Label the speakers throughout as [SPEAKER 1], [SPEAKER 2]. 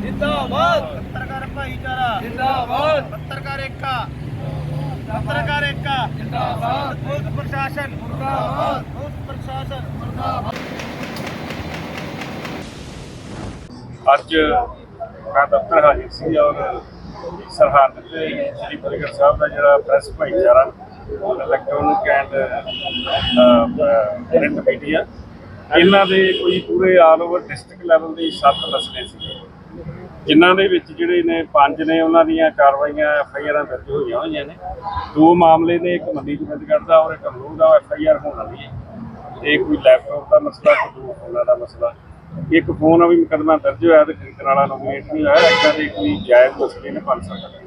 [SPEAKER 1] ਜਿੰਦਾਬਾਦ।
[SPEAKER 2] ਪੱਤਰਕਾਰ ਭਾਈਚਾਰਾ।
[SPEAKER 1] ਜਿੰਦਾਬਾਦ।
[SPEAKER 2] ਪੱਤਰਕਾਰ ਏਕਾ ਪੱਤਰਕਾਰ ਏਕਾ
[SPEAKER 1] ਜਿੰਦਾਬਾਦ।
[SPEAKER 2] ਪੁਲਿਸ ਪ੍ਰਸ਼ਾਸਨ।
[SPEAKER 1] ਮੁਰਦਾਬਾਦ।
[SPEAKER 2] ਪੁਲਿਸ ਪ੍ਰਸ਼ਾਸਨ।
[SPEAKER 3] ਅੱਜ ਮੈਂ ਦਫ਼ਤਰ ਹਾਜ਼ਰ ਸੀ ਔਰ ਸਰਹੰਦ ਤੇ ਸ਼੍ਰੀ ਫਤਿਹਗੜ੍ਹ ਸਾਹਿਬ ਦਾ ਜਿਹੜਾ ਪ੍ਰੈਸ ਭਾਈਚਾਰਾ ਇਲੈਕਟ੍ਰੋਨਿਕ ਐਂਡ ਪ੍ਰਿੰਟ ਮੀਡੀਆ ਇਹਨਾਂ ਦੇ ਕੋਈ ਪੂਰੇ ਆਲ ਓਵਰ ਡਿਸਟ੍ਰਿਕਟ ਲੈਵਲ ਦੇ ਸੱਤ ਮਸਲੇ ਸੀ ਜਿਨ੍ਹਾਂ ਦੇ ਵਿੱਚ ਜਿਹੜੇ ਨੇ ਪੰਜ ਨੇ, ਉਹਨਾਂ ਦੀਆਂ ਕਾਰਵਾਈਆਂ ਐਫ ਆਈ ਆਰਾਂ ਦਰਜ ਹੋਈਆਂ ਹੋਈਆਂ ਨੇ। ਦੋ ਮਾਮਲੇ ਨੇ, ਇੱਕ ਮੰਡੀ ਗੋਬਿੰਦਗੜ੍ਹ ਦਾ ਔਰ ਇੱਕ ਅਮਰੂਦ ਦਾ ਐਫ ਆਈ ਆਰ ਹੋਣ ਵਾਲੀ ਹੈ। ਤੇ ਕੋਈ ਲੈਪਟਾਪ ਦਾ ਮਸਲਾ ਕੋਈ ਦੋ ਫੋਨਾਂ ਦਾ ਮਸਲਾ। ਇੱਕ ਫੋਨ ਆ ਵੀ ਮੁਕੱਦਮਾ ਦਰਜ ਹੋਇਆ ਤੇ ਖਰੀਦਣ ਵਾਲਾ ਨੋਮੀਨੇਟ ਨਹੀਂ ਹੋਇਆ, ਇੱਦਾਂ ਦੇ ਕੋਈ ਜਾਇਜ਼ ਮਸਲੇ ਨੇ ਬਣ ਸਕਦੇ।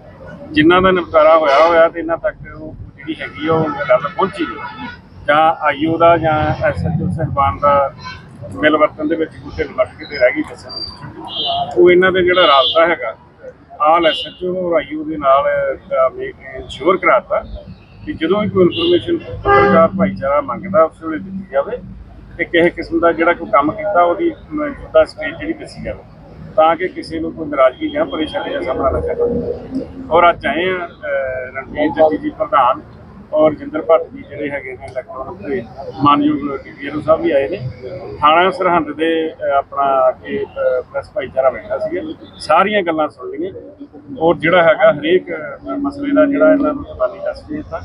[SPEAKER 3] ਜਿਨ੍ਹਾਂ ਦਾ ਨਿਪਟਾਰਾ ਹੋਇਆ ਹੋਇਆ ਤੇ ਇਹਨਾਂ ਤੱਕ ਉਹ ਜਿਹੜੀ ਹੈਗੀ ਆ, ਉਹ ਗੱਲ ਪਹੁੰਚੀ ਨਹੀਂ। ਜਾਂ ਆਈਓ ਦਾ ਜਾਂ ਐਸਐਚਓ ਸਹਿਬਾਨ ਦਾ ਮਿਲ ਵਰਤਨ ਦੇ ਵਿੱਚ ਕੋਈ ਢਿੱਲ ਕੇ ਤੇ ਰਹਿ ਗਈ ਦੱਸਣ ਉਹ ਇਹਨਾਂ ਦੇ ਜਿਹੜਾ ਰਾਬਤਾ ਹੈਗਾ ਆਲ ਐਸਐਚਓ ਔਰ ਆਈਓ ਦੇ ਨਾਲ ਮੇਕ ਸ਼ੋਰ ਕਰਾਤਾ ਕਿ ਜਦੋਂ ਵੀ ਕੋਈ ਇਨਫੋਰਮੇਸ਼ਨ ਪੱਤਰਕਾਰ ਭਾਈਚਾਰਾ ਮੰਗਦਾ ਉਸ ਵੇਲੇ ਦਿੱਤੀ ਜਾਵੇ ਤੇ ਕਿਸੇ ਕਿਸਮ ਦਾ ਜਿਹੜਾ ਕੋਈ ਕੰਮ ਕੀਤਾ ਉਹਦੀ ਮੌਜੂਦਾ ਸਟੇਜ ਜਿਹੜੀ ਦੱਸੀ ਜਾਵੇ। ਤਾਂ ਕਿ ਕਿਸੇ ਨੂੰ ਕੋਈ ਨਾਰਾਜ਼ਗੀ ਜਾਂ ਪਰੇਸ਼ਾਨੀ ਦਾ ਸਾਹਮਣਾ ਨਾ ਕਰਨਾ ਔਰ ਅੱਜ ਆਏ ਆ ਰਣਜੀਤ ਜੱਜੀ ਜੀ ਪ੍ਰਧਾਨ ਔਰ ਜਿੰਦਰ ਭੱਟ ਜੀ ਜਿਹੜੇ ਹੈਗੇ ਨੇ ਇਲੈਕਟ੍ਰੋਨਿਕ ਦੇ ਮਾਨਯੋਗ ਡੀਐਨਓ ਸਾਹਿਬ ਵੀ ਆਏ ਨੇ। ਥਾਣਾ ਸਰਹੰਦ ਦੇ ਆਪਣਾ ਕਿ ਪ੍ਰੈਸ ਭਾਈਚਾਰਾ ਬੈਠਾ ਸੀਗਾ। ਸਾਰੀਆਂ ਗੱਲਾਂ ਸੁਣ ਲਈਆਂ। ਔਰ ਜਿਹੜਾ ਹੈਗਾ ਹਰੇਕ ਮਸਲੇ ਦਾ ਜਿਹੜਾ ਇਹਨਾਂ ਨੂੰ ਤਬਾਨੀ ਦੱਸ ਕੇ ਦਿੱਤਾ।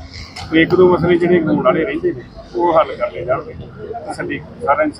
[SPEAKER 3] ਤੇ ਇੱਕ ਦੋ ਮਸਲੇ ਜਿਹੜੇ ਹੋਣ ਵਾਲੇ ਰਹਿੰਦੇ ਨੇ, ਉਹ ਹੱਲ ਕਰ ਲਏ ਜਾਣਗੇ। ਸਾਡੀ ਸਾਰਿਆਂ ਦੀ